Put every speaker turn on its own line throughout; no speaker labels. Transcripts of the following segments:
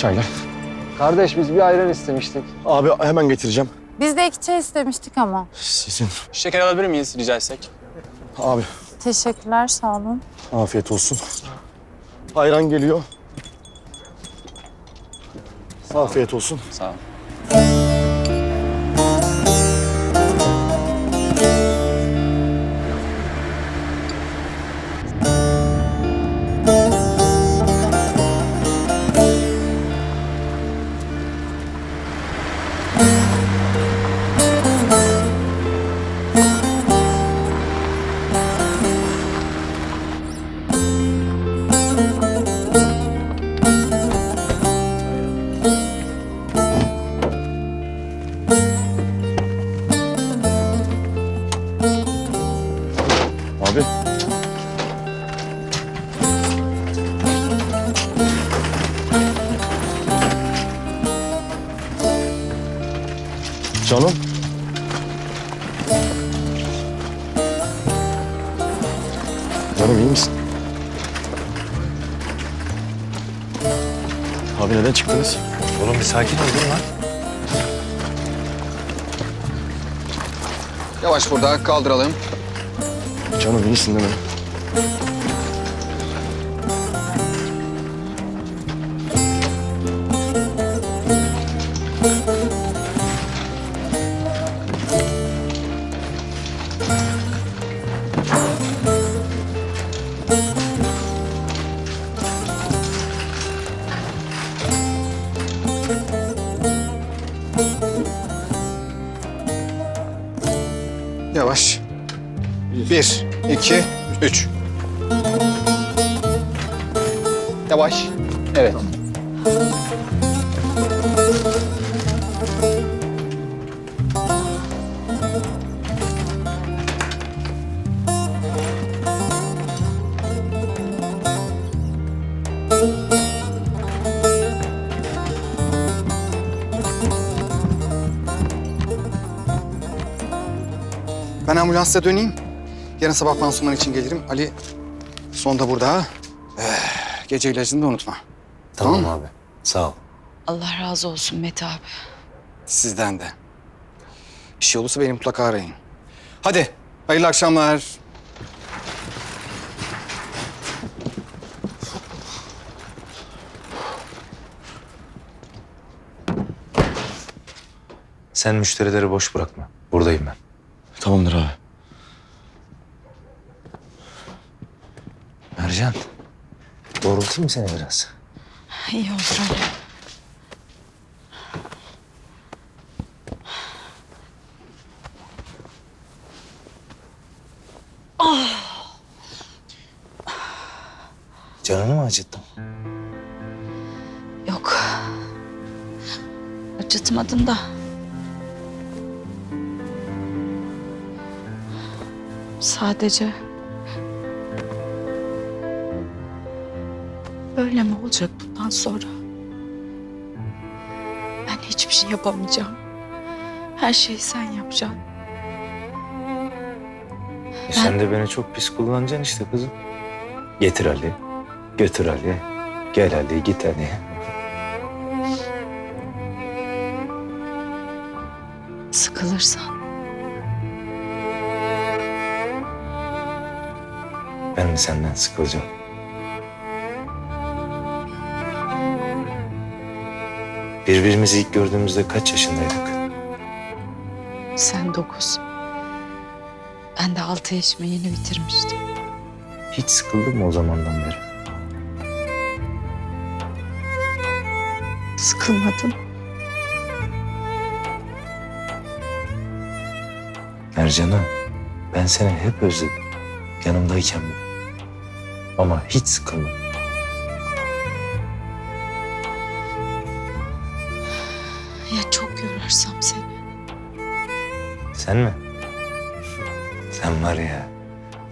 Çaylar.
Kardeş biz bir ayran istemiştik.
Abi hemen getireceğim.
Biz de iki çay istemiştik ama.
Sizin.
Şeker alabilir miyiz rica etsek?
Abi
Teşekkürler sağ olun.
afiyet olsun. Ayran geliyor. Afiyet olsun.
Sağ ol.
Abi. Canım. Canım iyi misin? Abi neden çıktınız?
Oğlum bir sakin ol dur lan.
Yavaş burada kaldıralım.
Canım iyisin değil mi?
Yavaş. Bir, iki, üç. Yavaş. Evet. Ben ambulansla döneyim. Yarın sabah pansuman için gelirim. Ali son da burada. Eh, gece ilacını da unutma.
Tamam,
Tamam.
abi. Sağ ol.
Allah razı olsun Mete abi.
Sizden de. Bir şey olursa beni mutlaka arayın. Hadi hayırlı akşamlar.
Sen müşterileri boş bırakma. Buradayım ben.
Tamamdır abi.
Mercan. Doğrultayım mı seni biraz?
İyi olur öyle.
Canını mı acıttım?
Yok. Acıtmadın da. Sadece... Böyle mi olacak bundan sonra? Ben hiçbir şey yapamayacağım. Her şeyi sen yapacaksın.
E sen de beni çok pis kullanacaksın işte kızım. Getir Ali. Götür Ali. Gel Ali git Ali.
Sıkılırsan
Ben mi senden sıkılacağım? Birbirimizi ilk gördüğümüzde kaç yaşındaydık?
sen dokuz. Ben de altı yaşımı yeni bitirmiştim.
Hiç sıkıldın mı o zamandan beri?
Sıkılmadın.
Mercan'ım ben seni hep özledim. Yanımdayken bile. Ama hiç sıkılmadım.
Çok yorarsam seni.
Sen mi? Sen var ya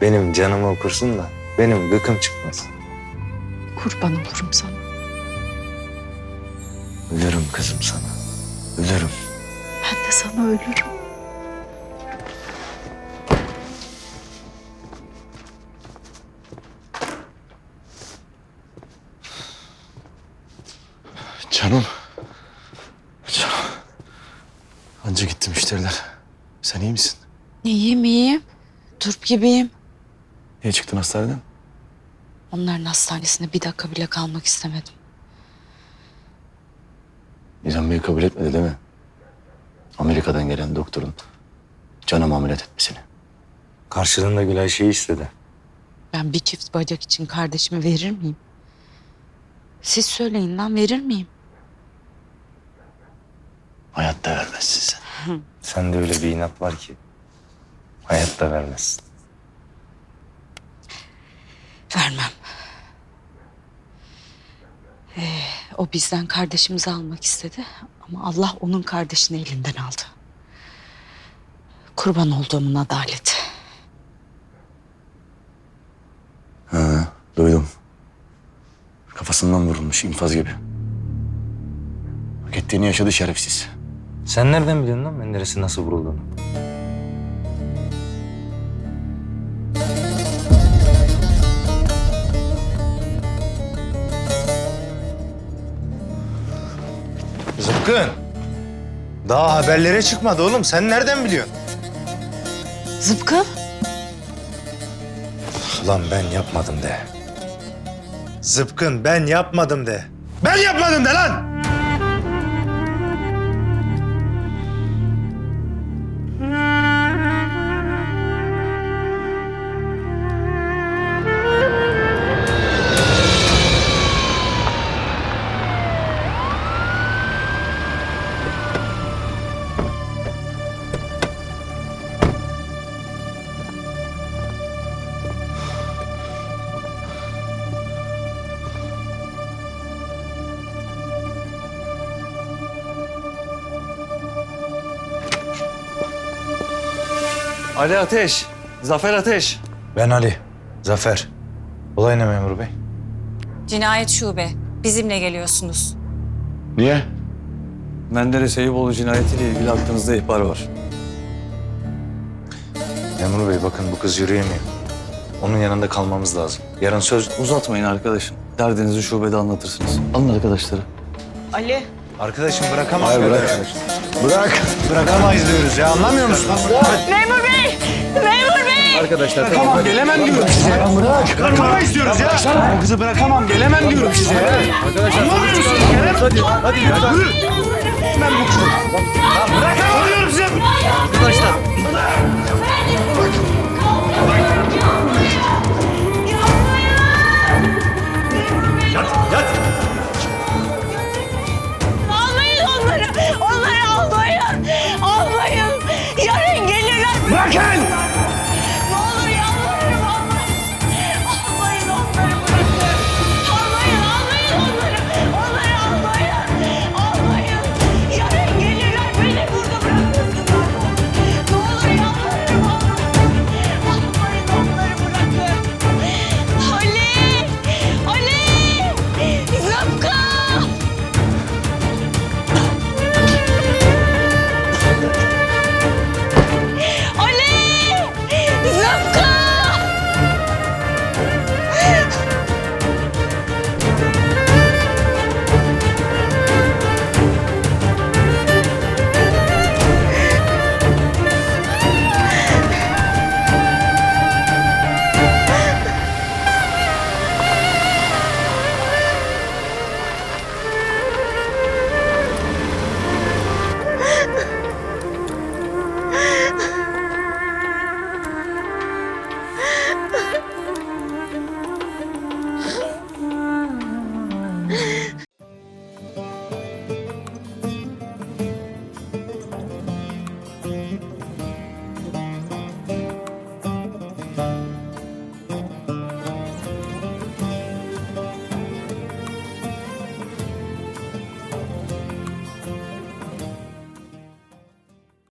benim canımı okursun da benim gıkım çıkmaz.
Kurban olurum sana.
Ölürüm kızım sana. Ölürüm.
Ben de sana ölürüm.
Gitti müşteriler. Sen iyi misin?
İyiyim iyiyim. Turp gibiyim.
Niye çıktın hastaneden?
Onların hastanesinde bir dakika bile kalmak istemedim.
Nizam Bey kabul etmedi değil mi? Amerika'dan gelen doktorun canım ameliyat etmesini.
Karşılığında Gülay şeyi istedi.
Ben bir çift bacak için kardeşimi verir miyim? Siz söyleyin lan verir miyim?
Hayatta vermezsin sen.
Sende öyle bir inat var ki hayatta vermezsin.
Vermem. Ee, o bizden kardeşimizi almak istedi ama Allah onun kardeşini elinden aldı. Kurban olduğumun adaleti.
Ha, duydum. Kafasından vurulmuş infaz gibi. Hak ettiğini yaşadı şerefsiz.
Sen nereden biliyorsun lan Menderes'in nasıl vurulduğunu? Zıpkın. Daha haberlere çıkmadı oğlum. Sen nereden biliyorsun?
Zıpkın.
Ulan ben yapmadım de. Zıpkın ben yapmadım de. Ben yapmadım de lan!
Ali Ateş, Zafer Ateş.
Ben Ali. Zafer. Olay ne memur bey?
Cinayet şube. Bizimle geliyorsunuz.
Niye?
Menderes Eyüboğlu cinayetiyle ilgili aklınızda ihbar var.
Memur bey bakın bu kız yürüyemiyor. Onun yanında kalmamız lazım. Yarın söz...
Uzatmayın arkadaşım. Derdinizi şubede anlatırsınız. Alın arkadaşları.
Ali.
Arkadaşım bırakamaz
Hayır bırak. Bırak.
Bırakamayız diyoruz ya anlamıyor musun?
Arkadaşlar tamam gelemem diyorum size. Bırak.
Bırakamayız diyoruz ya.
Bu kızı bırakamam gelemem diyorum size. Arkadaşlar
Anlamıyor musun?
hadi hadi lütfen.
Bırakamıyorum size.
Arkadaşlar.